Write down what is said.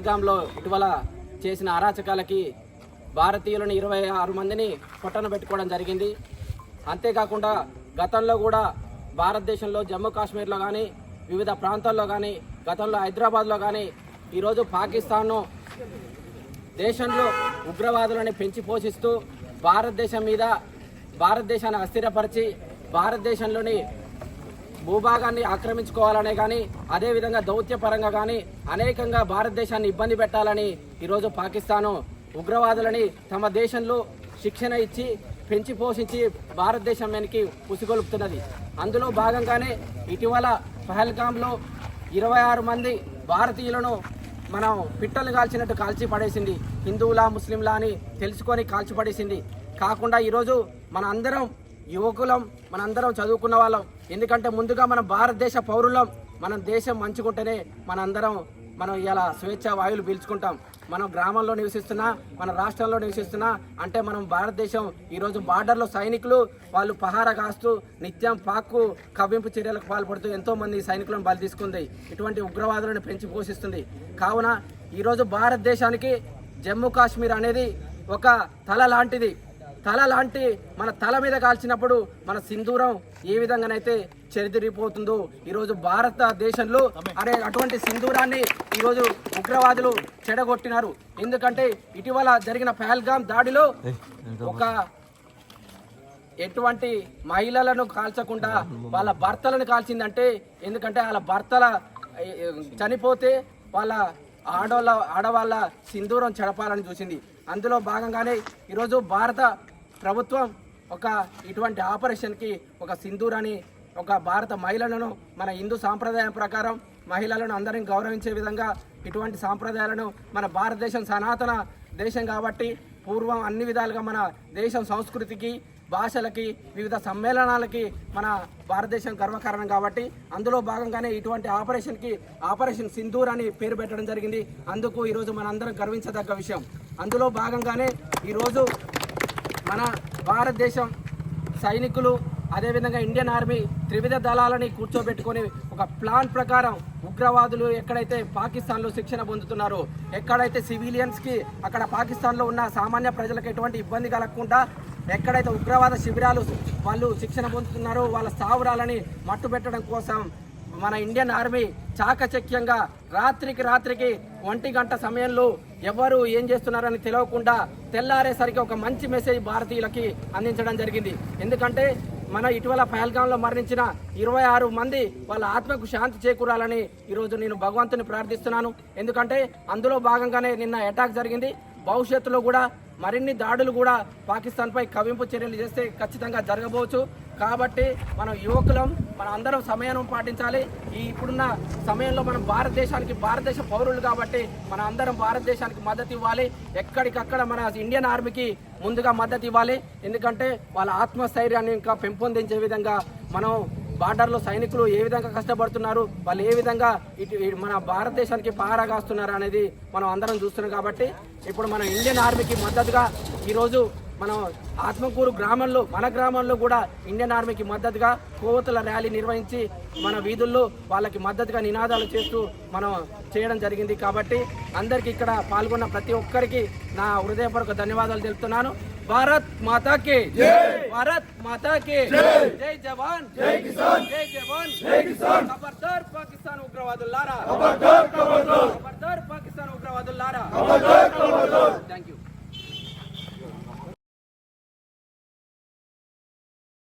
పహల్గాంలో ఇటీవల చేసిన అరాచకాలకి భారతీయులను ఇరవై ఆరు మందిని పొట్టన పెట్టుకోవడం జరిగింది. అంతేకాకుండా గతంలో కూడా భారతదేశంలో జమ్మూ కాశ్మీర్లో కానీ వివిధ ప్రాంతాల్లో కానీ గతంలో హైదరాబాద్లో కానీ ఈరోజు పాకిస్తాన్ను దేశంలో ఉగ్రవాదులను పెంచి పోషిస్తూ భారతదేశం మీద భారతదేశాన్ని అస్థిరపరిచి భారతదేశంలోని భూభాగాన్ని ఆక్రమించుకోవాలనే కానీ అదేవిధంగా దౌత్యపరంగా కానీ అనేకంగా భారతదేశాన్ని ఇబ్బంది పెట్టాలని ఈరోజు పాకిస్తాను ఉగ్రవాదులని తమ దేశంలో శిక్షణ ఇచ్చి పెంచి పోషించి భారతదేశం వెనక్కి ఉసిగొలుపుతున్నది. అందులో భాగంగానే ఇటీవల పహల్గామ్లో ఇరవై ఆరు మంది భారతీయులను మనం పిట్టలు కాల్చినట్టు కాల్చి పడేసింది. హిందువులా ముస్లింలా అని తెలుసుకొని కాల్చి పడేసింది. కాకుండా ఈరోజు మన అందరం యువకులం మనందరం చదువుకున్న వాళ్ళం. ఎందుకంటే ముందుగా మన భారతదేశ పౌరులం మన దేశం మంచుకుంటేనే మనందరం మనం ఇలా స్వేచ్ఛ వాయువులు పీల్చుకుంటాం. మనం గ్రామంలో నివసిస్తున్నా మన రాష్ట్రంలో నివసిస్తున్నా అంటే మనం భారతదేశం ఈరోజు బార్డర్లో సైనికులు వాళ్ళు పహారా కాస్తూ నిత్యం పాక్కు కవ్వింపు చర్యలకు పాల్పడుతూ ఎంతోమంది సైనికులను బలి తీసుకుంది. ఇటువంటి ఉగ్రవాదులను పెంచి పోషిస్తుంది. కావున ఈరోజు భారతదేశానికి జమ్మూ కాశ్మీర్ అనేది ఒక తల లాంటిది. తల లాంటి మన తల మీద కాల్చినప్పుడు మన సింధూరం ఏ విధంగానైతే చెరిదిరిపోతుందో ఈరోజు భారతదేశంలో అనే అటువంటి సింధూరాన్ని ఈరోజు ఉగ్రవాదులు చెడగొట్టినారు. ఎందుకంటే ఇటీవల జరిగిన పహల్గాం దాడిలో ఒక ఎటువంటి మహిళలను కాల్చకుండా వాళ్ళ భర్తలను కాల్చిందంటే ఎందుకంటే వాళ్ళ భర్తల చనిపోతే వాళ్ళ ఆడవాళ్ళ ఆడవాళ్ళ సింధూరం చెడపాలని చూసింది. అందులో భాగంగానే ఈరోజు భారత ప్రభుత్వం ఒక ఇటువంటి ఆపరేషన్కి ఒక సింధూరాన్ని ఒక భారత మహిళలను మన హిందూ సాంప్రదాయం ప్రకారం మహిళలను అందరిని గౌరవించే విధంగా ఇటువంటి సాంప్రదాయాలను మన భారతదేశం సనాతన దేశం కాబట్టి పూర్వం అన్ని విధాలుగా మన దేశం సంస్కృతికి భాషలకి వివిధ సమ్మేళనాలకి మన భారతదేశం గర్వకారణం కాబట్టి అందులో భాగంగానే ఇటువంటి ఆపరేషన్కి ఆపరేషన్ సింధూర్ అని పేరు పెట్టడం జరిగింది. అందుకు ఈరోజు మనందరం గర్వించదగ్గ విషయం. అందులో భాగంగానే ఈరోజు మన భారతదేశం సైనికులు అదేవిధంగా ఇండియన్ ఆర్మీ త్రివిధ దళాలని కూర్చోబెట్టుకొని ఒక ప్లాన్ ప్రకారం ఉగ్రవాదులు ఎక్కడైతే పాకిస్తాన్లో శిక్షణ పొందుతున్నారో ఎక్కడైతే సివిలియన్స్కి అక్కడ పాకిస్తాన్లో ఉన్న సామాన్య ప్రజలకు ఎటువంటి ఇబ్బంది కలగకుండా ఎక్కడైతే ఉగ్రవాద శిబిరాలు వాళ్ళు శిక్షణ పొందుతున్నారో వాళ్ళ స్థావరాలని మట్టుబెట్టడం కోసం మన ఇండియన్ ఆర్మీ చాకచక్యంగా రాత్రికి రాత్రికి ఒంటి గంట సమయంలో ఎవరు ఏం చేస్తున్నారని తెలియకుండా తెల్లారేసరికి ఒక మంచి మెసేజ్ భారతీయులకి అందించడం జరిగింది. ఎందుకంటే మన ఇటీవల పహల్గాంలో మరణించిన ఇరవై ఆరు మంది వాళ్ళ ఆత్మకు శాంతి చేకూరాలని ఈరోజు నేను భగవంతుని ప్రార్థిస్తున్నాను. ఎందుకంటే అందులో భాగంగానే నిన్న అటాక్ జరిగింది. భవిష్యత్తులో కూడా మరిన్ని దాడులు కూడా పాకిస్తాన్పై కవింపు చర్యలు చేస్తే ఖచ్చితంగా జరగబోవచ్చు. కాబట్టి మనం యువకులం మన అందరం సమయం పాటించాలి. ఈ ఇప్పుడున్న సమయంలో మనం భారతదేశానికి భారతదేశ పౌరులు కాబట్టి మన అందరం భారతదేశానికి మద్దతు ఇవ్వాలి. ఎక్కడికక్కడ మన ఇండియన్ ఆర్మీకి ముందుగా మద్దతు ఇవ్వాలి. ఎందుకంటే వాళ్ళ ఆత్మస్థైర్యాన్ని ఇంకా పెంపొందించే విధంగా మనం బార్డర్లో సైనికులు ఏ విధంగా కష్టపడుతున్నారు వాళ్ళు ఏ విధంగా ఇటు మన భారతదేశానికి పారాగాస్తున్నారు అనేది మనం అందరం చూస్తున్నాం కాబట్టి ఇప్పుడు మన ఇండియన్ ఆర్మీకి మద్దతుగా ఈరోజు మనం ఆత్మకూరు గ్రామంలో మన గ్రామంలో కూడా ఇండియన్ ఆర్మీకి మద్దతుగా కోవతుల ర్యాలీ నిర్వహించి మన వీధుల్లో వాళ్ళకి మద్దతుగా నినాదాలు చేస్తూ మనం చేయడం జరిగింది కాబట్టి అందరికీ ఇక్కడ పాల్గొన్న ప్రతి ఒక్కరికి నా హృదయపూర్వక ధన్యవాదాలు తెలుపుతున్నాను. భారత్ మాతా కే భారత్ మాతా కే జై! జవాన్! జై కిసాన్! జై జవాన్! జై కిసాన్! ఖబర్దార్ పాకిస్తాన్ ఉగ్రవాదులారా! ఖబర్దార్ ఖబర్దార్! ఖబర్దార్ పాకిస్తాన్ ఉగ్రవాదులారా! ఖబర్దార్ ఖబర్దార్! థాంక్యూ